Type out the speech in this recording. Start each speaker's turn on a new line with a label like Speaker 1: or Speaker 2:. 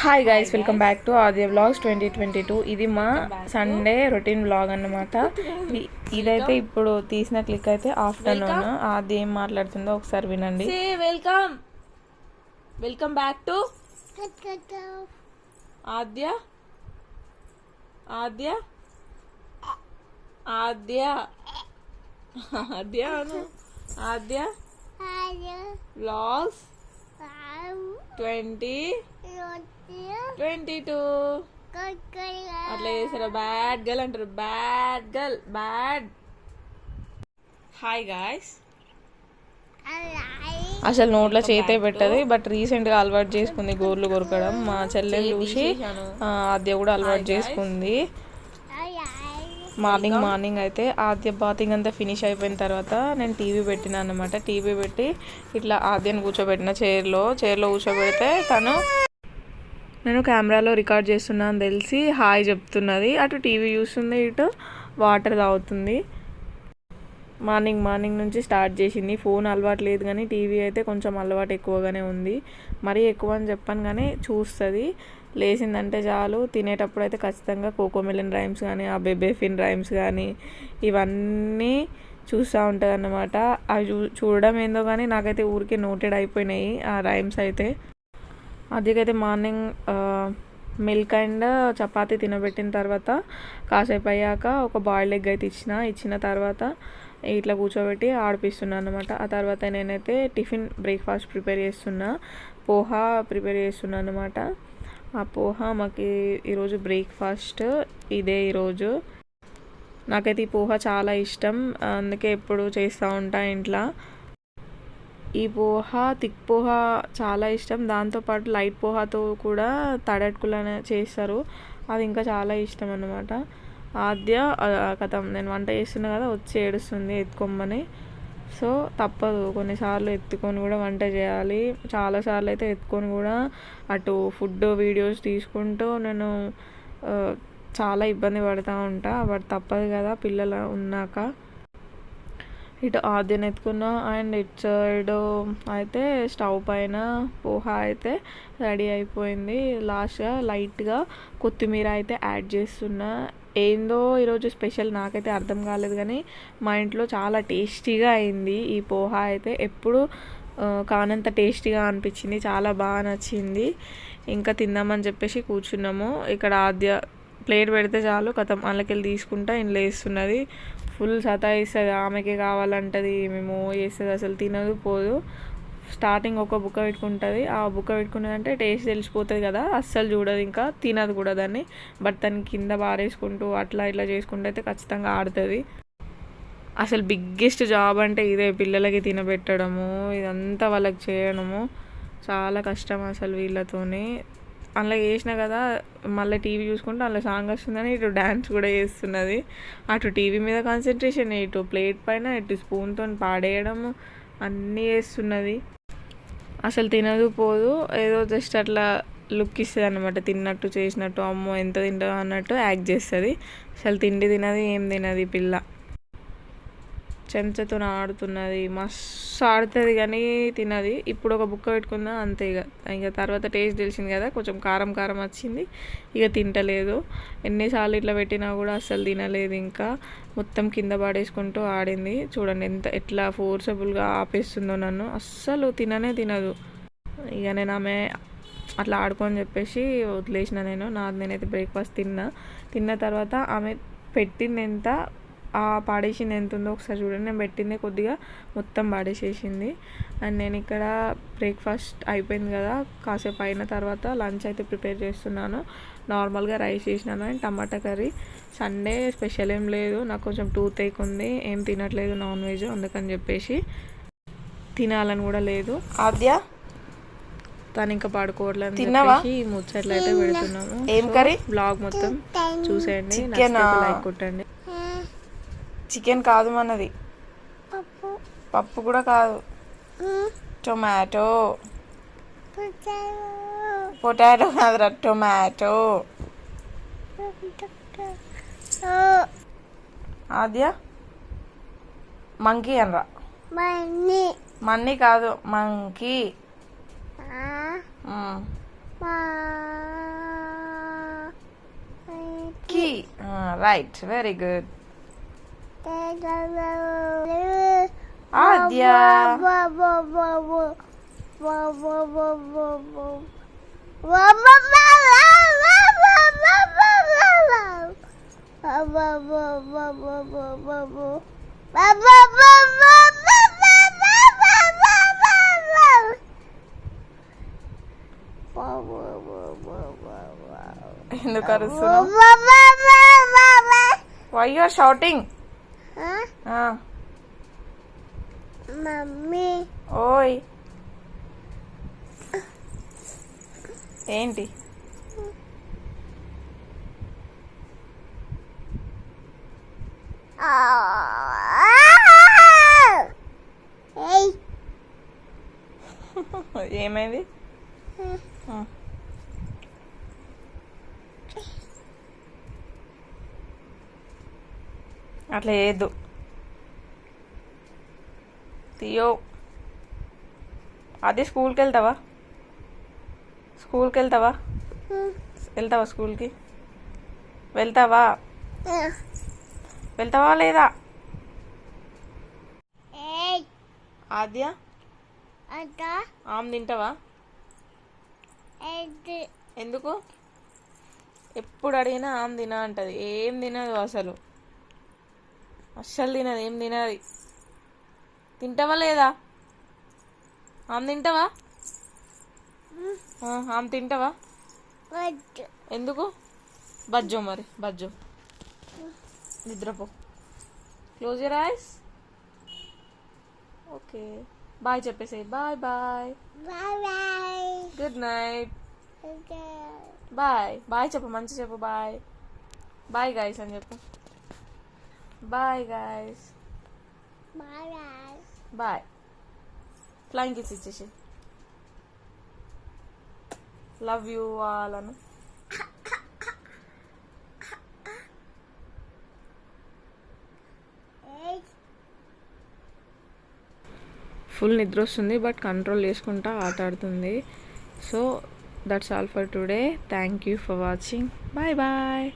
Speaker 1: Hi guys welcome back to Aditya vlogs twenty twenty two ఇది మా Sunday routine vlog అన్నమాట. ఇ- ఇదైతే ఇప్పుడు తీసిన క్లిక్ అయితే ఆఫ్టర్నూన్ అది ఏం మాట్లాడుతుందో ఒకసారి వినండి.
Speaker 2: Say welcome welcome back to Aadya. Aadya. Aadya. Aadya Anu. Aadya. Vlogs twenty twenty two. అట్లా చేసారా బ్యాడ్ గర్ల్ అంటారు. Bad girl bad hi guys
Speaker 1: అసలు నోట్లో చేతే పెట్టదు బట్ రీసెంట్గా అలవాటు చేసుకుంది గోర్లు కొరకడం. మా చెల్లెలు చూసి ఆద్య కూడా అలవాటు చేసుకుంది. మార్నింగ్ మార్నింగ్ అయితే ఆద్య బాతింగ్ అంతా ఫినిష్ అయిపోయిన తర్వాత నేను టీవీ పెట్టిన అనమాట టీవీ పెట్టి ఇట్లా ఆద్యను కూర్చోబెట్టిన చైర్లో చైర్లో కూర్చోబెడితే తను నేను కెమెరాలో రికార్డ్ చేస్తున్నా అని తెలిసి హాయ్ చెప్తున్నది. అటు టీవీ చూస్తుంది ఇటు వాటర్ తాగుతుంది. మార్నింగ్ మార్నింగ్ నుంచి స్టార్ట్ చేసింది. ఫోన్ అలవాటు లేదు కానీ టీవీ అయితే కొంచెం అలవాటు ఎక్కువగానే ఉంది. మరీ ఎక్కువ అని చెప్పాను కానీ చూస్తుంది. లేచిందంటే చాలు. తినేటప్పుడు అయితే ఖచ్చితంగా కోకోమెలిన్ రైమ్స్ కానీ ఆ బెబేఫిన్ రైమ్స్ కానీ ఇవన్నీ చూస్తూ ఉంటుంది అన్నమాట అవి చూ చూడడం ఏందో కానీ నాకైతే ఊరికే నోటెడ్ అయిపోయినాయి ఆ రైమ్స్ అయితే. అదికైతే మార్నింగ్ మిల్క్ అండ్ చపాతి తినబెట్టిన తర్వాత కాసేపు అయ్యాక ఒక బాయిల్డ్ ఎగ్ అయితే ఇచ్చిన ఇచ్చిన తర్వాత ఇట్లా కూర్చోబెట్టి ఆడిపిస్తున్నాను అనమాట ఆ తర్వాత నేనైతే టిఫిన్ బ్రేక్ఫాస్ట్ ప్రిపేర్ చేస్తున్నా పోహా ప్రిపేర్ చేస్తున్నాను అనమాట ఆ పోహా మాకు ఈరోజు బ్రేక్ఫాస్ట్ ఇదే ఈరోజు. నాకైతే ఈ పోహా చాలా ఇష్టం అందుకే ఎప్పుడు చేస్తూ ఉంటా ఇంట్లో. ఈ పోహ తిక్ పోహ చాలా ఇష్టం. దాంతోపాటు లైట్ పోహాతో కూడా తడట్కులను అనే చేస్తారు. అది ఇంకా చాలా ఇష్టం అన్నమాట. ఆద్య కథం. నేను వంట చేస్తున్నా కదా వచ్చి ఏడుస్తుంది ఎత్తుకోమని సో తప్పదు. కొన్నిసార్లు ఎత్తుకొని కూడా వంట చేయాలి. చాలాసార్లు అయితే ఎత్తుకొని కూడా అటు ఫుడ్ వీడియోస్ తీసుకుంటూ నేను చాలా ఇబ్బంది పడుతూ ఉంటా. బట్ తప్పదు కదా పిల్లలు ఉన్నాక. ఇటు ఆద్యను ఎత్తుకున్నా అండ్ ఇటు సైడ్ అయితే స్టవ్ పైన పోహా అయితే రెడీ అయిపోయింది. లాస్ట్గా లైట్గా కొత్తిమీర అయితే యాడ్ చేస్తున్నా. ఏందో ఈరోజు స్పెషల్ నాకైతే అర్థం కాలేదు కానీ మా ఇంట్లో చాలా టేస్టీగా అయింది ఈ పోహా అయితే. ఎప్పుడు కానంత టేస్టీగా అనిపించింది చాలా బాగా నచ్చింది. ఇంకా తిందామని చెప్పేసి కూర్చున్నాము. ఇక్కడ ఆద్య ప్లేట్ పెడితే చాలు కథం అందులోకెళ్ళి తీసుకుంటా ఇంట్లో వేస్తున్నది ఫుల్ సతాయిస్తుంది ఆమెకే కావాలంటది మేము చేస్తుంది అసలు తినదు పోదు. స్టార్టింగ్ ఒక బుక్క పెట్టుకుంటుంది. ఆ బుక్క పెట్టుకున్నదంటే టేస్ట్ తెలిసిపోతుంది కదా అస్సలు చూడదు ఇంకా తినదు కూడా దాన్ని. బట్ దాన్ని కింద బారేసుకుంటూ అట్లా ఇట్లా చేసుకుంటూ అయితే ఖచ్చితంగా ఆడుతుంది. అసలు బిగ్గెస్ట్ జాబ్ అంటే ఇదే పిల్లలకి తినబెట్టడము ఇదంతా వాళ్ళకి చేయడము. చాలా కష్టం అసలు వీళ్ళతోనే. అందులో చేసిన కదా మళ్ళీ టీవీ చూసుకుంటూ అందులో సాంగ్ వస్తుందని ఇటు డ్యాన్స్ కూడా చేస్తున్నది. అటు టీవీ మీద కాన్సన్ట్రేషన్ ఇటు ప్లేట్ పైన ఇటు స్పూన్తో పాడేయడం అన్నీ చేస్తున్నది. అసలు తినదు పోదు ఏదో జస్ట్ అట్లా లుక్ ఇస్తుంది అనమాట తిన్నట్టు చేసినట్టు అమ్మో ఎంత తింటుందో అన్నట్టు యాక్ట్ చేస్తుంది. అసలు తిండి తినది ఏం తినది పిల్ల. చెంచతో ఆడుతున్నది. మస్తు ఆడుతుంది కానీ తినది. ఇప్పుడు ఒక బుక్క పెట్టుకుందా అంతే ఇక ఇక తర్వాత టేస్ట్ తెలిసింది కదా కొంచెం కారం కారం వచ్చింది. ఇక తింటలేదు. ఎన్నిసార్లు ఇట్లా పెట్టినా కూడా అస్సలు తినలేదు ఇంకా. మొత్తం కింద పడేసుకుంటూ ఆడింది. చూడండి ఎంత ఎట్లా ఫోర్సబుల్గా ఆపేస్తుందో నన్ను. అస్సలు తిననే తినదు. ఇక నేను ఆమె అట్లా ఆడుకోని చెప్పేసి వదిలేసిన నేను. నాది నేనైతే బ్రేక్ఫాస్ట్ తిన్నా. తిన్న తర్వాత ఆమె పెట్టింది ఎంత? పాడేసింది ఎంత ఉందో ఒకసారి చూడండి. నేను పెట్టింది కొద్దిగా మొత్తం పాడేసేసింది. అండ్ నేను ఇక్కడ బ్రేక్ఫాస్ట్ అయిపోయింది కదా. కాసేపు అయిన తర్వాత లంచ్ అయితే ప్రిపేర్ చేస్తున్నాను. నార్మల్గా రైస్ చేసినాను and tomato curry. Sunday special ఏం లేదు. నాకు కొంచెం టూత్ ఏక్ ఉంది. ఏం తినట్లేదు నాన్ వెజ్ అందుకని చెప్పేసి తినాలని కూడా లేదు.
Speaker 2: ఆద్య?
Speaker 1: తను ఇంకా పడుకోవట్లేదు
Speaker 2: తిన్నావా?
Speaker 1: ముచ్చట్లు అయితే పెడుతున్నాము.
Speaker 2: ఏం కర్రీ?
Speaker 1: బ్లాగ్ మొత్తం చూసేయండి? లైక్ కొట్టండి.
Speaker 2: చికెన్ కాదు మనది. పప్పు. కూడా కాదు. టొమాటో. పొటాటో. కాదురా టొమాటో. ఆద్య మంకీ అనరా. మన్నీ. కాదు monkey.
Speaker 1: Right very good. Aadya ఎందుకు అరుస్తున్నావు why you are shouting
Speaker 3: mummy.
Speaker 1: ఓయ్. ఏంటి? ఏమైంది? అట్లా చేయొద్దు తీయో. అది స్కూల్కి వెళ్తావా స్కూల్కి వెళ్తావా వెళ్తావా స్కూల్కి? వెళ్తావా? వెళ్తావా లేదా? ఆద్య? ఆమె తింటావా? ఎందుకు? ఎప్పుడు అడిగినా ఆమె తిన అంటది. ఏం తినదు అసలు. అస్సలు తినదు ఏం తినది? తింటావా లేదా? ఆమె తింటావా? ఆమె తింటావా? ఎందుకు? బజ్జో మరి బజ్జో. నిద్రపో. Close your eyes okay bye చెప్పేసి bye bye
Speaker 3: bye
Speaker 1: good night bye bye చెప్పు మంచి చెప్పు బాయ్ బాయ్ గాయస్ అని చెప్పు. Bye guys
Speaker 3: bye bye
Speaker 1: bye flying kiss ఇచ్చేసి లవ్ యూ వాళ్ళను ఫుల్ నిద్ర వస్తుంది బట్ కంట్రోల్ చేసుకుంటా ఆట ఆడుతుంది. So that's all for today thank you for watching bye bye